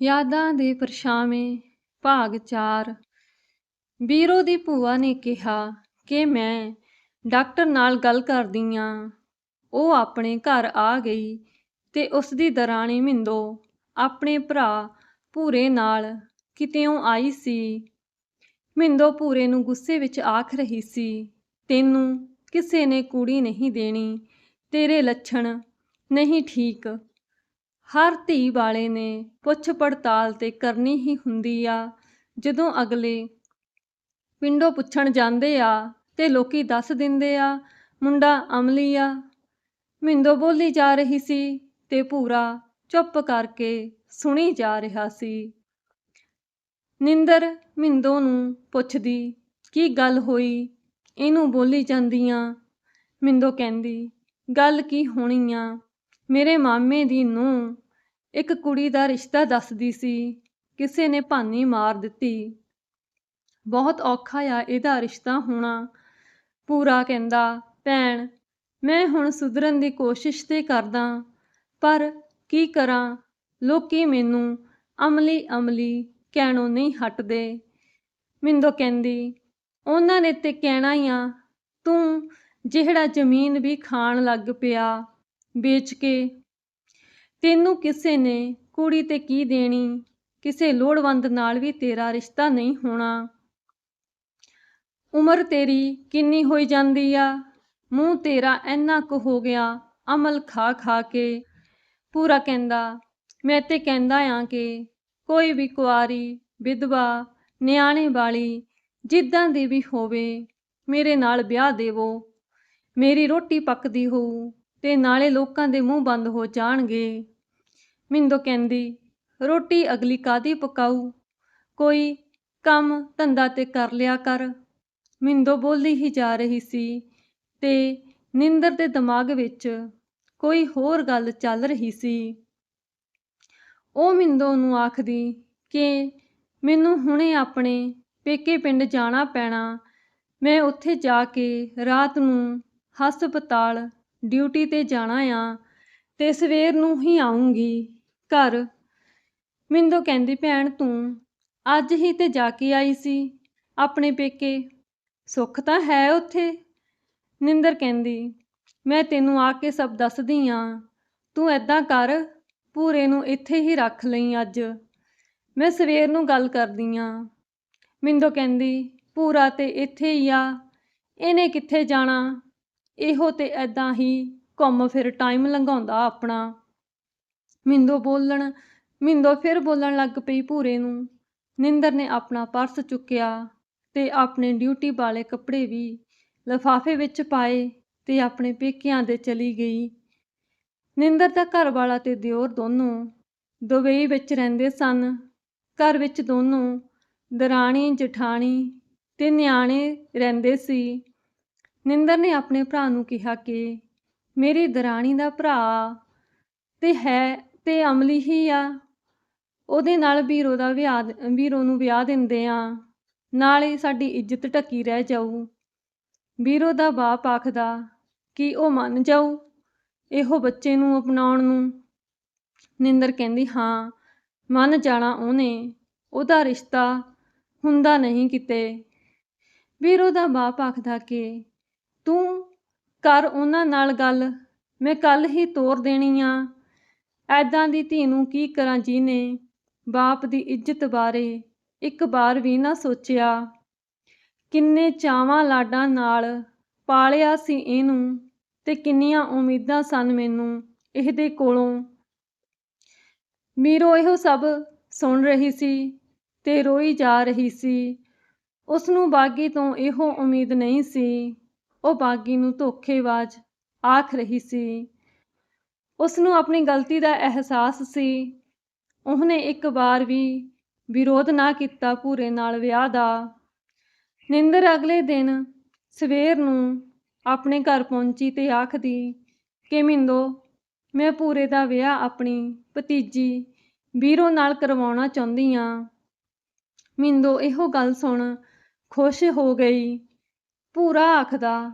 ਯਾਦਾਂ ਦੇ ਪਰਛਾਵੇਂ ਭਾਗ 4 ਬੀਰੋ ਦੀ ਭੂਆ ਨੇ ਕਿਹਾ ਕਿ ਮੈਂ ਡਾਕਟਰ ਨਾਲ ਗੱਲ ਕਰਦੀ ਆਂ। ਉਹ ਆਪਣੇ ਘਰ ਆ ਗਈ ਤੇ ਉਸ ਦੀ ਦਰਾਣੀ ਮਿੰਦੋ ਆਪਣੇ ਭਰਾ ਭੂਰੇ ਨਾਲ ਕਿਤਿਓਂ ਆਈ ਸੀ। ਮਿੰਦੋ ਭੂਰੇ ਨੂੰ ਗੁੱਸੇ ਵਿੱਚ ਆਖ ਰਹੀ ਸੀ, ਤੈਨੂੰ ਕਿਸੇ ਨੇ ਕੁੜੀ ਨਹੀਂ ਦੇਣੀ, ਤੇਰੇ ਲੱਛਣ ਨਹੀਂ ਠੀਕ। ਹਰ ਧੀ ਵਾਲੇ ਨੇ ਪੁੱਛ ਪੜਤਾਲ ਤੇ ਕਰਨੀ ਹੀ ਹੁੰਦੀ ਆ। ਜਦੋਂ ਅਗਲੇ ਪਿੰਡੋਂ ਪੁੱਛਣ ਜਾਂਦੇ ਆ ਤੇ ਲੋਕੀ ਦੱਸ ਦਿੰਦੇ ਆ, ਮੁੰਡਾ ਅਮਲੀ ਆ, ਮਿੰਦੋ ਬੋਲੀ ਜਾ ਰਹੀ ਸੀ ਤੇ ਭੂਰਾ ਚੁੱਪ ਕਰਕੇ ਸੁਣੀ ਜਾ ਰਿਹਾ ਸੀ। ਨਿੰਦਰ ਮਿੰਦੋ ਨੂੰ ਪੁੱਛਦੀ, ਕੀ ਗੱਲ ਹੋਈ? ਇਹਨੂੰ ਬੋਲੀ ਜਾਂਦੀਆਂ? ਮਿੰਦੋ ਕਹਿੰਦੀ, ਗੱਲ ਕੀ ਹੋਣੀ ਆ? ਮੇਰੇ ਮਾਮੇ ਦੀ ਨੂੰਹ ਇੱਕ ਕੁੜੀ ਦਾ ਰਿਸ਼ਤਾ ਦੱਸਦੀ ਸੀ। ਕਿਸੇ ਨੇ ਭਾਨੀ ਮਾਰ ਦਿੱਤੀ। ਬਹੁਤ ਔਖਾ ਆ ਇਹਦਾ ਰਿਸ਼ਤਾ ਹੋਣਾ। ਪੂਰਾ ਕਹਿੰਦਾ, ਭੈਣ, ਮੈਂ ਹੁਣ ਸੁਧਰਨ ਦੀ ਕੋਸ਼ਿਸ਼ ਤੇ ਕਰਦਾ, ਪਰ ਕੀ ਕਰਾਂ? ਲੋਕੀ ਮੈਨੂੰ ਅਮਲੀ ਅਮਲੀ ਕਹਿਣੋਂ ਨਹੀਂ ਹਟਦੇ। ਮਿੰਦੋ ਕਹਿੰਦੀ, ਉਹਨਾਂ ਨੇ ਤੇ ਕਹਿਣਾ ਹੀ ਆ। ਤੂੰ ਜਿਹੜਾ ਜ਼ਮੀਨ ਵੀ ਖਾਣ ਲੱਗ ਪਿਆ, ਵੇਚ ਕੇ ਤੈਨੂੰ ਕਿਸੇ ਨੇ ਕੁੜੀ ਤੇ ਕੀ ਦੇਣੀ? ਕਿਸੇ ਲੋੜਵੰਦ ਨਾਲ ਵੀ ਤੇਰਾ ਰਿਸ਼ਤਾ ਨਹੀਂ ਹੋਣਾ। ਉਮਰ ਤੇਰੀ ਕਿੰਨੀ ਹੋਈ ਜਾਂਦੀ ਆ? ਮੂੰਹ ਤੇਰਾ ਇੰਨਾ ਕੁ ਹੋ ਗਿਆ, ਅਮਲ ਖਾ ਖਾ ਕੇ। ਪੂਰਾ ਕਹਿੰਦਾ, ਮੈਂ ਤੇ ਕਹਿੰਦਾ ਆ ਕਿ ਕੋਈ ਵੀ ਕੁਆਰੀ, ਵਿਧਵਾ, ਨਿਆਣੇ ਵਾਲੀ ਜਿੱਦਾਂ ਦੀ ਵੀ ਹੋਵੇ, ਮੇਰੇ ਨਾਲ ਵਿਆਹ ਦੇਵੋ। ਮੇਰੀ ਰੋਟੀ ਪੱਕਦੀ ਹੋਊ ਤੇ ਨਾਲੇ ਲੋਕਾਂ ਦੇ ਮੂੰਹ ਬੰਦ ਹੋ ਜਾਣਗੇ। ਮਿੰਦੋ ਕਹਿੰਦੀ, ਰੋਟੀ ਅਗਲੀ ਕਾਦੀ ਪਕਾਊ? ਕੋਈ ਕੰਮ ਧੰਦਾ ਤੇ ਕਰ ਲਿਆ ਕਰ। ਮਿੰਦੋ ਬੋਲੀ ਹੀ ਜਾ ਰਹੀ ਸੀ ਤੇ ਨਿੰਦਰ ਦੇ ਦਿਮਾਗ ਵਿੱਚ ਕੋਈ ਹੋਰ ਗੱਲ ਚੱਲ ਰਹੀ ਸੀ। ਉਹ ਮਿੰਦੋ ਨੂੰ ਆਖਦੀ ਕਿ ਮੈਨੂੰ ਹੁਣੇ ਆਪਣੇ ਪੇਕੇ ਪਿੰਡ ਜਾਣਾ ਪੈਣਾ। ਮੈਂ ਉੱਥੇ ਜਾ ਕੇ ਰਾਤ ਨੂੰ ਹਸਪਤਾਲ ਡਿਊਟੀ ਤੇ ਜਾਣਾ ਆ ਤੇ ਸਵੇਰ ਨੂੰ ਹੀ ਆਉਂਗੀ ਘਰ। ਮਿੰਦੋ ਕਹਿੰਦੀ, ਭੈਣ ਤੂੰ ਅੱਜ ਹੀ ਤੇ ਜਾ ਕੇ ਆਈ ਸੀ ਆਪਣੇ ਪੇਕੇ। ਸੁੱਖ ਤਾਂ ਹੈ ਉੱਥੇ? ਨਿੰਦਰ ਕਹਿੰਦੀ, ਮੈਂ ਤੈਨੂੰ ਆ ਕੇ ਸਭ ਦੱਸਦੀ ਆ। ਤੂੰ ਐਦਾਂ ਕਰ ਪੂਰੇ ਨੂੰ ਇੱਥੇ ਹੀ ਰੱਖ ਲਈ ਅੱਜ। ਮੈਂ ਸਵੇਰ ਨੂੰ ਗੱਲ ਕਰਦੀ ਆ। ਮਿੰਦੋ ਕਹਿੰਦੀ ਪੂਰਾ ਤੇ ਇੱਥੇ ਹੀ ਆ। ਇਹਨੇ ਕਿੱਥੇ ਜਾਣਾ? ਇਹੋ ਤੇ ਐਦਾਂ ਹੀ ਘੁੰਮ ਫਿਰ ਟਾਈਮ ਲੰਘਾਉਂਦਾ ਆਪਣਾ। ਮਿੰਦੋ ਬੋਲਣ, ਮਿੰਦੋ ਫਿਰ ਬੋਲਣ ਲੱਗ ਪਈ ਭੂਰੇ ਨੂੰ। ਨਿੰਦਰ ਨੇ ਆਪਣਾ ਪਰਸ ਚੁੱਕਿਆ ਤੇ ਆਪਣੇ ਡਿਊਟੀ ਵਾਲੇ ਕੱਪੜੇ ਵੀ ਲਫਾਫੇ ਵਿੱਚ ਪਾਏ ਤੇ ਆਪਣੇ ਪੇਕਿਆਂ ਦੇ ਚਲੀ ਗਈ। ਨਿੰਦਰ ਦਾ ਘਰ ਵਾਲਾ ਤੇ ਦਿਓਰ ਦੋਨੋਂ ਦੁਬਈ ਵਿੱਚ ਰਹਿੰਦੇ ਸਨ। ਘਰ ਵਿੱਚ ਦੋਨੋਂ ਦਰਾਣੀ, ਜਠਾਣੀ ਤੇ ਨਿਆਣੇ ਰਹਿੰਦੇ ਸੀ। ਨਿੰਦਰ ਨੇ ਆਪਣੇ ਭਰਾ ਨੂੰ ਕਿਹਾ ਕਿ ਮੇਰੀ ਦਰਾਣੀ ਦਾ ਭਰਾ ਤੇ ਹੈ ਤੇ ਅਮਲੀ ਹੀ ਆ। ਉਹਦੇ ਨਾਲ ਵੀਰੋ ਦਾ ਵਿਆਹ ਵੀਰੋ ਨੂੰ ਵਿਆਹ ਦਿੰਦੇ ਆ। ਨਾਲੇ ਸਾਡੀ ਇੱਜ਼ਤ ਟੱਕੀ ਰਹਿ ਜਾਊ। ਵੀਰੋ ਦਾ ਬਾਪ ਆਖਦਾ ਕਿ ਉਹ ਮੰਨ ਜਾਊ ਇਹੋ ਬੱਚੇ ਨੂੰ ਅਪਣਾਉਣ ਨੂੰ। ਨਿੰਦਰ ਕਹਿੰਦੀ, ਹਾਂ, ਮੰਨ ਜਾਣਾ ਉਹਨੇ। ਉਹਦਾ ਰਿਸ਼ਤਾ ਹੁੰਦਾ ਨਹੀਂ ਕਿਤੇ। ਵੀਰੋ ਦਾ ਬਾਪ ਆਖਦਾ ਕਿ, ਤੂੰ ਕਰ ਉਹਨਾਂ ਨਾਲ ਗੱਲ। ਮੈਂ ਕੱਲ ਹੀ ਤੋਰ ਦੇਣੀ ਆ। ਐਦਾਂ ਦੀ ਧੀ ਨੂੰ ਕੀ ਕਰਾਂ ਜਿਹਨੇ ਬਾਪ ਦੀ ਇੱਜ਼ਤ ਬਾਰੇ ਇੱਕ ਵਾਰ ਵੀ ਨਾ ਸੋਚਿਆ। ਕਿੰਨੇ ਚਾਵਾਂ ਲਾਡਾਂ ਨਾਲ ਪਾਲਿਆ ਸੀ ਇਹਨੂੰ ਤੇ ਕਿੰਨੀਆਂ ਉਮੀਦਾਂ ਸਨ ਮੈਨੂੰ ਇਹਦੇ ਕੋਲੋਂ। ਮੀਰੋ ਇਹੋ ਸਭ ਸੁਣ ਰਹੀ ਸੀ ਤੇ ਰੋਈ ਜਾ ਰਹੀ ਸੀ। ਉਸ ਨੂੰ ਬਾਗੀ ਤੋਂ ਇਹੋ ਉਮੀਦ ਨਹੀਂ ਸੀ। ਉਹ ਬਾਗੀ ਨੂੰ ਧੋਖੇਬਾਜ਼ ਆਖ ਰਹੀ ਸੀ। ਉਸ ਨੂੰ ਆਪਣੀ ਗਲਤੀ ਦਾ ਅਹਿਸਾਸ ਸੀ। ਉਹਨੇ ਇੱਕ ਵਾਰ ਵੀ ਵਿਰੋਧ ਨਾ ਕੀਤਾ ਭੂਰੇ ਨਾਲ ਵਿਆਹ ਦਾ। ਨਿੰਦਰ ਅਗਲੇ ਦਿਨ ਸਵੇਰ ਨੂੰ ਆਪਣੇ ਘਰ ਪਹੁੰਚੀ ਤੇ ਆਖਦੀ, ਕਿ ਮਿੰਦੋ, ਮੈਂ ਭੂਰੇ ਦਾ ਵਿਆਹ ਆਪਣੀ ਭਤੀਜੀ ਵੀਰੋ ਨਾਲ ਕਰਵਾਉਣਾ ਚਾਹੁੰਦੀ ਆ। ਮਿੰਦੋ, ਇਹੋ ਗੱਲ ਸੁਣ, ਖੁਸ਼ ਹੋ ਗਈ। ਭੂਰਾ ਆਖਦਾ,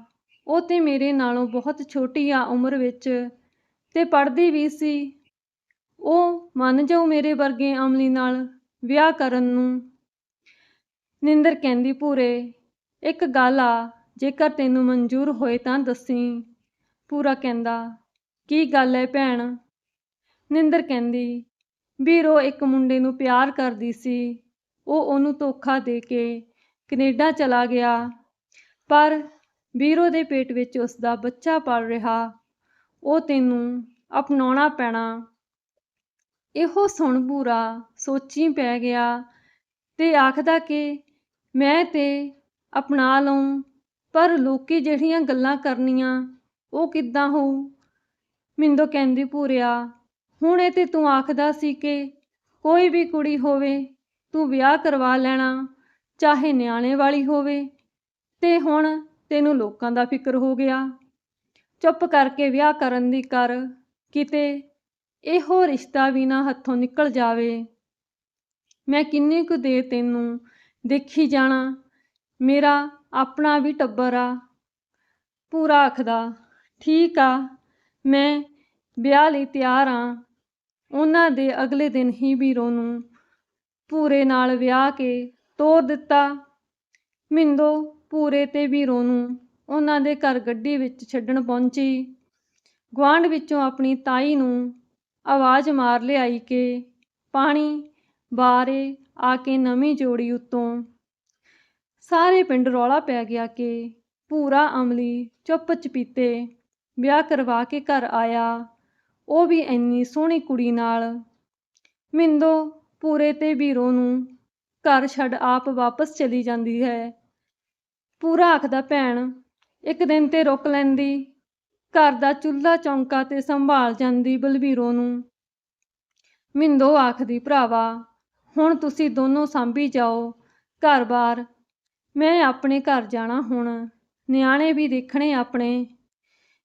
ਉਹ ਤੇ ਮੇਰੇ ਨਾਲੋਂ ਬਹੁਤ ਛੋਟੀ ਆ ਉਮਰ ਵਿੱਚ। ਤੇ ਪੜ੍ਹਦੀ ਵੀ ਸੀ। ਉਹ ਮੰਨ ਜਾਉ ਮੇਰੇ ਵਰਗੇ ਅਮਲੀ ਨਾਲ ਵਿਆਹ ਕਰਨ ਨੂੰ। ਨਿੰਦਰ ਕਹਿੰਦੀ ਪੂਰੇ ਇੱਕ ਗੱਲ ਆ, ਜੇਕਰ ਤੈਨੂੰ ਮਨਜ਼ੂਰ ਹੋਏ ਤਾਂ ਦੱਸੀ। ਪੂਰਾ ਕਹਿੰਦਾ, ਕੀ ਗੱਲ ਹੈ ਭੈਣ? ਨਿੰਦਰ ਕਹਿੰਦੀ, ਵੀਰੋ ਇੱਕ ਮੁੰਡੇ ਨੂੰ ਪਿਆਰ ਕਰਦੀ ਸੀ। ਉਹ ਉਹਨੂੰ ਧੋਖਾ ਦੇ ਕੇ ਕੈਨੇਡਾ ਚਲਾ ਗਿਆ। ਪਰ ਵੀਰੋ ਦੇ ਪੇਟ ਵਿੱਚ ਉਸ ਦਾ ਬੱਚਾ ਪਲ ਰਿਹਾ। ਉਹ ਤੈਨੂੰ ਅਪਣਾਉਣਾ ਪੈਣਾ। ਇਹੋ ਸੁਣ ਪੂਰਾ ਸੋਚੀ ਪੈ ਗਿਆ ਤੇ ਆਖਦਾ ਕਿ ਮੈਂ ਤੇ ਅਪਣਾ ਲਊਂ, ਪਰ ਲੋਕੀ ਜਿਹੜੀਆਂ ਗੱਲਾਂ ਕਰਨੀਆਂ, ਉਹ ਕਿੱਦਾਂ ਹੋਊ? ਮਿੰਦੋ ਕਹਿੰਦੀ ਪੂਰਿਆ ਹੁਣ ਇਹ ਤੇ ਤੂੰ ਆਖਦਾ ਸੀ ਕਿ ਕੋਈ ਵੀ ਕੁੜੀ ਹੋਵੇ, ਤੂੰ ਵਿਆਹ ਕਰਵਾ ਲੈਣਾ, ਚਾਹੇ ਨਿਆਣੇ ਵਾਲੀ ਹੋਵੇ। ਤੇ ਹੁਣ ਤੈਨੂੰ ਲੋਕਾਂ ਦਾ ਫਿਕਰ ਹੋ ਗਿਆ। ਚੁੱਪ ਕਰਕੇ ਵਿਆਹ ਕਰਨ ਦੀ ਕਰ, ਕਿਤੇ ਇਹੋ ਰਿਸ਼ਤਾ ਵੀ ਨਾ ਹੱਥੋਂ ਨਿਕਲ ਜਾਵੇ। ਮੈਂ ਕਿੰਨੀ ਕੁ ਦੇਰ ਤੈਨੂੰ ਦੇਖੀ ਜਾਣਾ, ਮੇਰਾ ਆਪਣਾ ਵੀ ਟੱਬਰ ਆ। ਪੂਰਾ ਆਖਦਾ, ਠੀਕ ਆ, ਮੈਂ ਵਿਆਹ ਲਈ ਤਿਆਰ ਆ। ਉਹਨਾਂ ਦੇ ਅਗਲੇ ਦਿਨ ਹੀ ਵੀਰੋ ਨੂੰ ਪੂਰੇ ਨਾਲ ਵਿਆਹ ਕੇ ਤੋਰ ਦਿੱਤਾ। ਮਿੰਦੋ ਪੂਰੇ ਤੇ ਵੀਰੋ ਨੂੰ ਉਹਨਾਂ ਦੇ ਘਰ ਗੱਡੀ ਵਿੱਚ ਛੱਡਣ ਪਹੁੰਚੀ। ਗੁਆਂਢ ਵਿੱਚੋਂ ਆਪਣੀ ਤਾਈ ਨੂੰ ਆਵਾਜ਼ ਮਾਰ ਲਿਆਈ ਕਿ, ਪਾਣੀ ਬਾਰੇ ਆ ਕੇ ਨਵੀਂ ਜੋੜੀ ਉੱਤੋਂ। ਸਾਰੇ ਪਿੰਡ ਰੌਲਾ ਪੈ ਗਿਆ ਕਿ ਪੂਰਾ ਅਮਲੀ ਚੁੱਪ ਚਪੀਤੇ ਵਿਆਹ ਕਰਵਾ ਕੇ ਘਰ ਆਇਆ। ਉਹ ਵੀ ਇੰਨੀ ਸੋਹਣੀ ਕੁੜੀ ਨਾਲ। ਮਿੰਦੋ ਪੂਰੇ ਤੇ ਵੀਰੋ ਨੂੰ ਘਰ ਛੱਡ ਆਪ ਵਾਪਸ ਚਲੀ ਜਾਂਦੀ ਹੈ। ਪੂਰਾ ਆਖਦਾ, ਭੈਣ ਇੱਕ ਦਿਨ ਤੇ ਰੁਕ ਲੈਂਦੀ। ਘਰ ਦਾ ਚੁੱਲ੍ਹਾ ਚੌਂਕਾ ਤੇ ਸੰਭਾਲ ਜਾਂਦੀ ਬਲਵੀਰੋ ਨੂੰ। ਮਿੰਦੋ ਆਖਦੀ, ਭਰਾਵਾ, ਹੁਣ ਤੁਸੀਂ ਦੋਨੋਂ ਸਾਂਭੀ ਜਾਓ। ਘਰ-ਬਾਰ, ਮੈਂ ਆਪਣੇ ਘਰ ਜਾਣਾ ਹੁਣ। ਨਿਆਣੇ ਵੀ ਦੇਖਣੇ ਆਪਣੇ।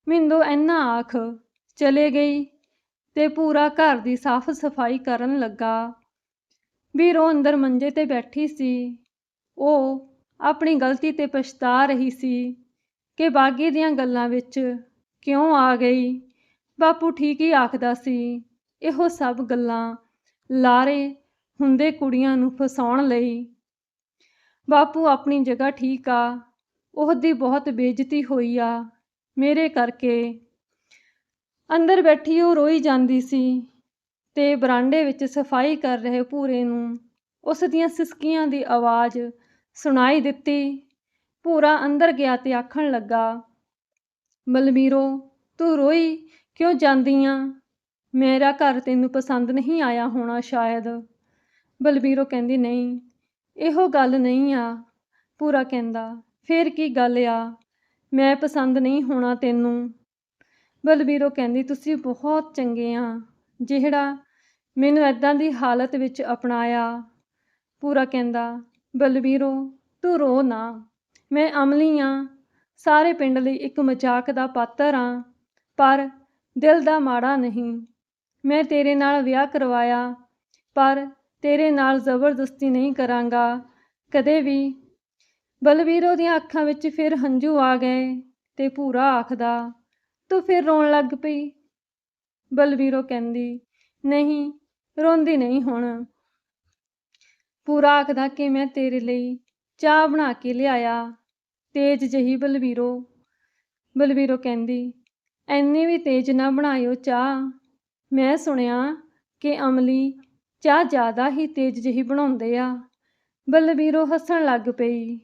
ਮਿੰਦੋ ਇੰਨਾ ਆਖ ਚਲੇ ਗਈ ਤੇ ਪੂਰਾ ਘਰ ਦੀ ਸਾਫ਼ ਸਫ਼ਾਈ ਕਰਨ ਲੱਗਾ। ਵੀਰੋ ਅੰਦਰ ਮੰਜੇ ਤੇ ਬੈਠੀ ਸੀ। ਉਹ ਆਪਣੀ ਗਲਤੀ ਤੇ ਪਛਤਾ ਰਹੀ ਸੀ। ਕਿ ਬਾਗੀ ਦੀਆਂ ਗੱਲਾਂ ਵਿੱਚ ਕਿਉਂ ਆ ਗਈ? ਬਾਪੂ ਠੀਕ ਹੀ ਆਖਦਾ ਸੀ, ਇਹੋ ਸਭ ਗੱਲਾਂ ਲਾਰੇ ਹੁੰਦੇ ਕੁੜੀਆਂ ਨੂੰ ਫਸਾਉਣ ਲਈ। ਬਾਪੂ ਆਪਣੀ ਜਗ੍ਹਾ ਠੀਕ ਆ, ਉਹਦੀ ਬਹੁਤ ਬੇਇੱਜ਼ਤੀ ਹੋਈ ਆ। ਮੇਰੇ ਕਰਕੇ ਅੰਦਰ ਬੈਠੀ ਉਹ ਰੋਈ ਜਾਂਦੀ ਸੀ ਤੇ ਬਰਾਂਡੇ ਵਿੱਚ ਸਫ਼ਾਈ ਕਰ ਰਹੇ ਪੂਰੇ ਨੂੰ ਉਸ ਦੀਆਂ ਸਿਸਕੀਆਂ ਦੀ ਆਵਾਜ਼ ਸੁਣਾਈ ਦਿੱਤੀ। ਪੂਰਾ ਅੰਦਰ ਗਿਆ ਤੇ ਆਖਣ ਲੱਗਾ ਬਲਬੀਰੋ ਤੂੰ ਰੋਈ ਕਿਉਂ ਜਾਂਦੀ ਆ ਮੇਰਾ ਘਰ ਤੈਨੂੰ ਪਸੰਦ ਨਹੀਂ ਆਇਆ ਹੋਣਾ ਸ਼ਾਇਦ। ਬਲਬੀਰੋ ਕਹਿੰਦੀ, ਨਹੀਂ, ਇਹੋ ਗੱਲ ਨਹੀਂ ਆ। ਪੂਰਾ ਕਹਿੰਦਾ, ਫੇਰ ਕੀ ਗੱਲ ਆ? ਮੈਂ ਪਸੰਦ ਨਹੀਂ ਹੋਣਾ ਤੈਨੂੰ। ਬਲਬੀਰੋ ਕਹਿੰਦੀ, ਤੁਸੀਂ ਬਹੁਤ ਚੰਗੇ ਆ, ਜਿਹੜਾ ਮੈਨੂੰ ਐਦਾਂ ਦੀ ਹਾਲਤ ਵਿੱਚ ਅਪਣਾਇਆ। ਪੂਰਾ ਕਹਿੰਦਾ ਬਲਬੀਰੋ ਤੂੰ ਰੋ ਨਾ। ਮੈਂ ਅਮਲੀ ਆ। ਸਾਰੇ ਪਿੰਡ ਲਈ ਇੱਕ ਮਜ਼ਾਕ ਦਾ ਪਾਤਰ ਆ। ਪਰ ਦਿਲ ਦਾ ਮਾੜਾ ਨਹੀਂ। ਮੈਂ ਤੇਰੇ ਨਾਲ ਵਿਆਹ ਕਰਵਾਇਆ। ਪਰ ਤੇਰੇ ਨਾਲ ਜ਼ਬਰਦਸਤੀ ਨਹੀਂ ਕਰਾਂਗਾ। ਕਦੇ ਵੀ। ਬਲਵੀਰੋ ਦੀਆਂ ਅੱਖਾਂ ਵਿੱਚ ਫਿਰ ਹੰਝੂ ਆ ਗਏ ਤੇ ਭੂਰਾ ਆਖਦਾ, ਤੂੰ ਫਿਰ ਰੋਣ ਲੱਗ ਪਈ? ਬਲਵੀਰੋ ਕਹਿੰਦੀ, ਨਹੀਂ, ਰੋਂਦੀ ਨਹੀਂ ਹੁਣ। ਪੂਰਾ ਆਖਦਾ ਕਿ ਮੈਂ ਤੇਰੇ ਲਈ ਚਾਹ ਬਣਾ ਕੇ ਲਿਆਇਆ। ਤੇਜ ਜਹੀ ਬਲਵੀਰੋ ਬਲਵੀਰੋ ਕਹਿੰਦੀ, ਐਨੀ ਵੀ ਤੇਜ ਨਾ ਬਣਾਇਓ ਚਾਹ। ਮੈਂ ਸੁਣਿਆ ਕਿ ਅਮਲੀ ਚਾਹ ਜ਼ਿਆਦਾ ਹੀ ਤੇਜ਼ ਜਿਹੀ ਬਣਾਉਂਦੇ ਆ। ਬਲਵੀਰੋ ਹੱਸਣ ਲੱਗ ਪਈ।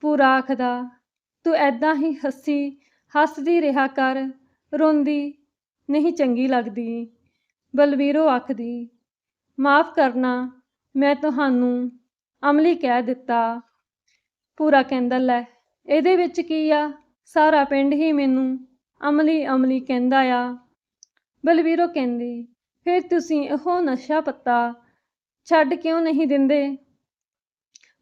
ਪੂਰਾ ਆਖਦਾ, ਤੂੰ ਐਦਾਂ ਹੀ ਹੱਸੀ, ਹੱਸਦੀ ਰਿਹਾ ਕਰ, ਰੋਂਦੀ ਨਹੀਂ ਚੰਗੀ ਲੱਗਦੀ। ਬਲਵੀਰੋ ਆਖਦੀ, ਮਾਫ ਕਰਨਾ, ਮੈਂ ਤੁਹਾਨੂੰ ਅਮਲੀ ਕਹਿ ਦਿੱਤਾ। ਪੂਰਾ ਕਹਿੰਦਾ, ਲੈ ਇਹਦੇ ਵਿੱਚ ਕੀ ਆ? ਸਾਰਾ ਪਿੰਡ ਹੀ ਮੈਨੂੰ ਅਮਲੀ ਅਮਲੀ ਕਹਿੰਦਾ ਆ। ਬਲਵੀਰੋ ਕਹਿੰਦੀ, ਫਿਰ ਤੁਸੀਂ ਇਹੋ ਨਸ਼ਾ ਪੱਤਾ ਛੱਡ ਕਿਉਂ ਨਹੀਂ ਦਿੰਦੇ?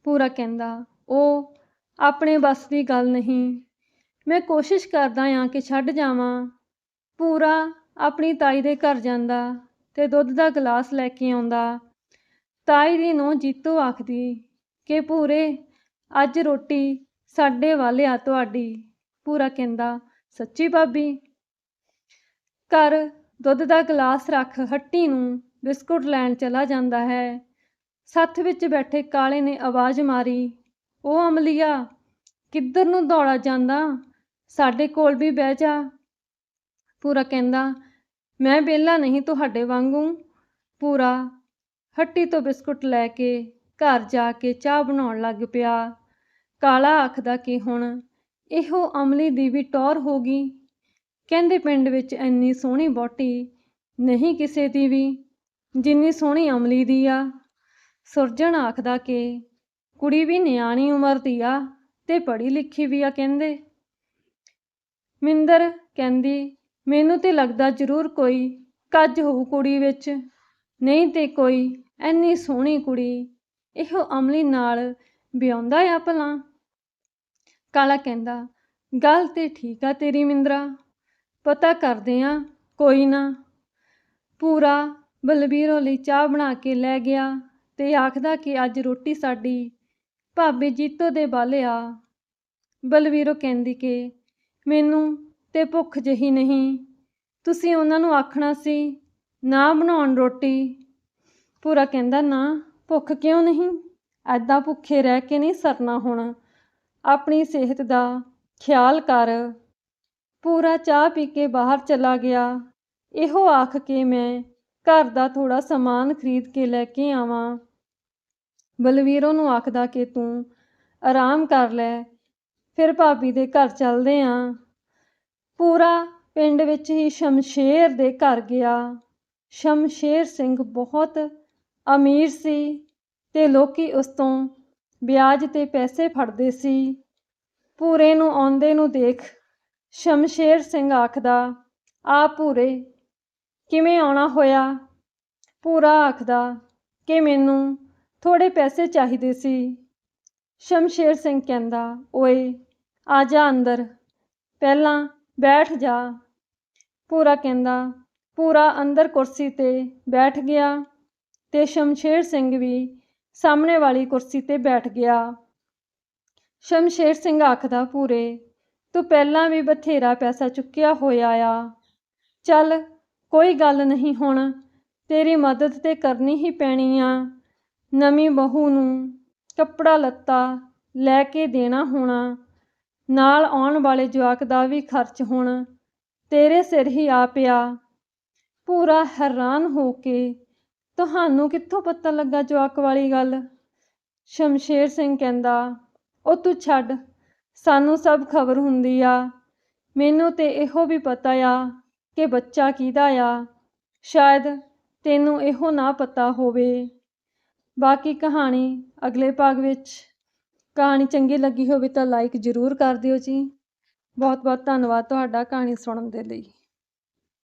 ਪੂਰਾ ਕਹਿੰਦਾ, ਉਹ ਆਪਣੇ ਬਸ ਦੀ ਗੱਲ ਨਹੀਂ। ਮੈਂ ਕੋਸ਼ਿਸ਼ ਕਰਦਾ ਆਂ ਕਿ ਛੱਡ ਜਾਵਾਂ। ਪੂਰਾ ਆਪਣੀ ਤਾਈ ਦੇ ਘਰ ਜਾਂਦਾ ਤੇ ਦੁੱਧ ਦਾ ਗਲਾਸ ਲੈ ਕੇ ਆਉਂਦਾ। ਤਾਈ ਦੀ ਨੂੰ ਜੀਤੋ ਆਖਦੀ ਕਿ ਪੂਰੇ ਅੱਜ ਰੋਟੀ ਸਾਡੇ ਵਾਲੇ ਆ ਤੁਹਾਡੀ ਪੂਰਾ ਕਹਿੰਦਾ, ਸੱਚੀ ਭਾਬੀ? ਘਰ ਦੁੱਧ ਦਾ ਗਲਾਸ ਰੱਖ ਹੱਟੀ ਨੂੰ ਬਿਸਕੁਟ ਲੈਣ ਚਲਾ ਜਾਂਦਾ ਹੈ। ਸੱਥ ਵਿੱਚ ਬੈਠੇ ਕਾਲੇ ਨੇ ਆਵਾਜ਼ ਮਾਰੀ, ਉਹ ਅਮਲੀਆ, ਕਿੱਧਰ ਨੂੰ ਦੌੜਾ ਜਾਂਦਾ? ਸਾਡੇ ਕੋਲ ਵੀ ਬਹਿ ਜਾ। ਪੂਰਾ ਕਹਿੰਦਾ, ਮੈਂ ਵਿਹਲਾ ਨਹੀਂ ਤੁਹਾਡੇ ਵਾਂਗੂ। ਪੂਰਾ ਹੱਟੀ ਤੋਂ ਬਿਸਕੁਟ ਲੈ ਕੇ ਘਰ ਜਾ ਕੇ ਚਾਹ ਬਣਾਉਣ ਲੱਗ ਪਿਆ। ਕਾਲਾ ਆਖਦਾ ਕਿ ਹੁਣ ਇਹੋ ਅਮਲੀ ਦੀ ਵੀ ਟੌਰ ਹੋ ਗਈ। ਕਹਿੰਦੇ ਪਿੰਡ ਵਿੱਚ ਇੰਨੀ ਸੋਹਣੀ ਬੋਟੀ ਨਹੀਂ ਕਿਸੇ ਦੀ ਵੀ, ਜਿੰਨੀ ਸੋਹਣੀ ਅਮਲੀ ਦੀ ਆ। ਸੁਰਜਣ ਆਖਦਾ ਕਿ ਕੁੜੀ ਵੀ ਨਿਆਣੀ ਉਮਰ ਦੀ ਆ ਤੇ ਪੜ੍ਹੀ ਲਿਖੀ ਵੀ ਆ ਕਹਿੰਦੇ। ਮਿੰਦਰ ਕਹਿੰਦੀ, ਮੈਨੂੰ ਤੇ ਲੱਗਦਾ ਜ਼ਰੂਰ ਕੋਈ ਕੱਜ ਹੋਊ ਕੁੜੀ ਵਿੱਚ। ਨਹੀਂ ਤੇ ਕੋਈ ਐਨੀ ਸੋਹਣੀ ਕੁੜੀ, ਇਹੋ ਅਮਲੀ ਨਾਲ ਵਿਆਉਂਦਾ ਆ ਭਲਾ। ਕਾਲਾ ਕਹਿੰਦਾ, ਗੱਲ ਤੇ ਠੀਕ ਆ ਤੇਰੀ ਮਿੰਦਰਾ, ਪਤਾ ਕਰਦੇ ਆ, ਕੋਈ ਨਾ। ਪੂਰਾ ਬਲਬੀਰੋ ਲਈ ਚਾਹ ਬਣਾ ਕੇ ਲੈ ਗਿਆ ਤੇ ਆਖਦਾ ਕਿ ਅੱਜ ਰੋਟੀ ਸਾਡੀ ਭਾਬੀ ਜੀਤੋ ਦੇ ਬਾਲਿਆ ਬਲਵੀਰੋ ਕਹਿੰਦੀ ਕਿ, ਮੈਨੂੰ ਤੇ ਭੁੱਖ ਜਹੀ ਨਹੀਂ, ਤੁਸੀਂ ਉਹਨਾਂ ਨੂੰ ਆਖਣਾ ਸੀ, ਨਾ ਬਣਾਉਣ ਰੋਟੀ। ਪੂਰਾ ਕਹਿੰਦਾ, ਨਾ, ਭੁੱਖ ਕਿਉਂ ਨਹੀਂ? ਐਦਾਂ ਭੁੱਖੇ ਰਹਿ ਕੇ ਨਹੀਂ ਸਰਨਾ ਹੋਣਾ। ਆਪਣੀ ਸਿਹਤ ਦਾ ਖਿਆਲ ਕਰ। ਪੂਰਾ ਚਾਹ ਪੀ ਕੇ ਬਾਹਰ ਚਲਾ ਗਿਆ। ਇਹੋ ਆਖ ਕੇ ਮੈਂ ਘਰ ਦਾ ਥੋੜਾ ਸਮਾਨ ਖਰੀਦ ਕੇ ਲੈ ਕੇ ਆਵਾਂ। ਬਲਵੀਰੋ ਨੂੰ ਆਖਦਾ ਕਿ ਤੂੰ ਆਰਾਮ ਕਰ ਲੈ, ਫਿਰ ਭਾਬੀ ਦੇ ਘਰ ਚੱਲਦੇ ਆਂ। ਪੂਰਾ ਪਿੰਡ ਵਿੱਚ ਹੀ ਸ਼ਮਸ਼ੇਰ ਦੇ ਘਰ ਗਿਆ। ਸ਼ਮਸ਼ੇਰ ਸਿੰਘ ਬਹੁਤ ਅਮੀਰ ਸੀ ਤੇ ਲੋਕੀ ਉਸ ਤੋਂ ਵਿਆਜ ਤੇ ਪੈਸੇ ਫੜਦੇ ਸੀ। ਭੂਰੇ ਨੂੰ ਆਉਂਦੇ ਨੂੰ ਦੇਖ ਸ਼ਮਸ਼ੇਰ ਸਿੰਘ ਆਖਦਾ ਆ ਭੂਰੇ, ਕਿਵੇਂ ਆਉਣਾ ਹੋਇਆ? ਭੂਰਾ ਆਖਦਾ, ਕਿ ਮੈਨੂੰ ਥੋੜੇ ਪੈਸੇ ਚਾਹੀਦੇ ਸੀ। ਸ਼ਮਸ਼ੇਰ ਸਿੰਘ ਕਹਿੰਦਾ, ਓਏ, ਆ ਜਾ ਅੰਦਰ, ਪਹਿਲਾਂ ਬੈਠ ਜਾ। ਪੂਰਾ ਕਹਿੰਦਾ ਪੂਰਾ ਅੰਦਰ ਕੁਰਸੀ ਤੇ ਬੈਠ ਗਿਆ ਤੇ ਸ਼ਮਸ਼ੇਰ ਸਿੰਘ ਵੀ ਸਾਹਮਣੇ ਵਾਲੀ ਕੁਰਸੀ ਤੇ ਬੈਠ ਗਿਆ। ਸ਼ਮਸ਼ੇਰ ਸਿੰਘ ਆਖਦਾ ਪੂਰੇ ਤੂੰ ਪਹਿਲਾਂ ਵੀ ਬਥੇਰਾ ਪੈਸਾ ਚੁੱਕਿਆ ਹੋਇਆ ਆ। ਚੱਲ, ਕੋਈ ਗੱਲ ਨਹੀਂ ਹੁਣ, ਤੇਰੀ ਮਦਦ ਤੇ ਕਰਨੀ ਹੀ ਪੈਣੀ ਆ। ਨਵੀਂ ਬਹੂ ਨੂੰ ਕੱਪੜਾ ਲੱਤਾ ਲੈ ਕੇ ਦੇਣਾ ਹੋਣਾ, ਨਾਲ ਆਉਣ ਵਾਲੇ ਜਵਾਕ ਦਾ ਵੀ ਖਰਚ ਹੁਣ, ਤੇਰੇ ਸਿਰ ਹੀ ਆ ਪਿਆ। ਪੂਰਾ ਹੈਰਾਨ ਹੋ ਕੇ ਤੁਹਾਨੂੰ ਕਿੱਥੋਂ ਪਤਾ ਲੱਗਾ ਜਵਾਕ ਵਾਲੀ ਗੱਲ? ਸ਼ਮਸ਼ੇਰ ਸਿੰਘ ਕਹਿੰਦਾ, ਉਹ ਤੂੰ ਛੱਡ, ਸਾਨੂੰ ਸਭ ਖਬਰ ਹੁੰਦੀ ਆ। ਮੈਨੂੰ ਤੇ ਇਹੋ ਵੀ ਪਤਾ ਆ ਕਿ ਬੱਚਾ ਕਿਹਦਾ ਆ। ਸ਼ਾਇਦ ਤੈਨੂੰ ਇਹੋ ਨਾ ਪਤਾ ਹੋਵੇ। ਬਾਕੀ ਕਹਾਣੀ ਅਗਲੇ ਭਾਗ ਵਿੱਚ। ਕਹਾਣੀ ਚੰਗੀ ਲੱਗੀ ਹੋਵੇ ਤਾਂ ਲਾਈਕ ਜ਼ਰੂਰ ਕਰ ਦਿਓ ਜੀ। ਬਹੁਤ ਬਹੁਤ ਧੰਨਵਾਦ ਤੁਹਾਡਾ ਕਹਾਣੀ ਸੁਣਨ ਦੇ ਲਈ।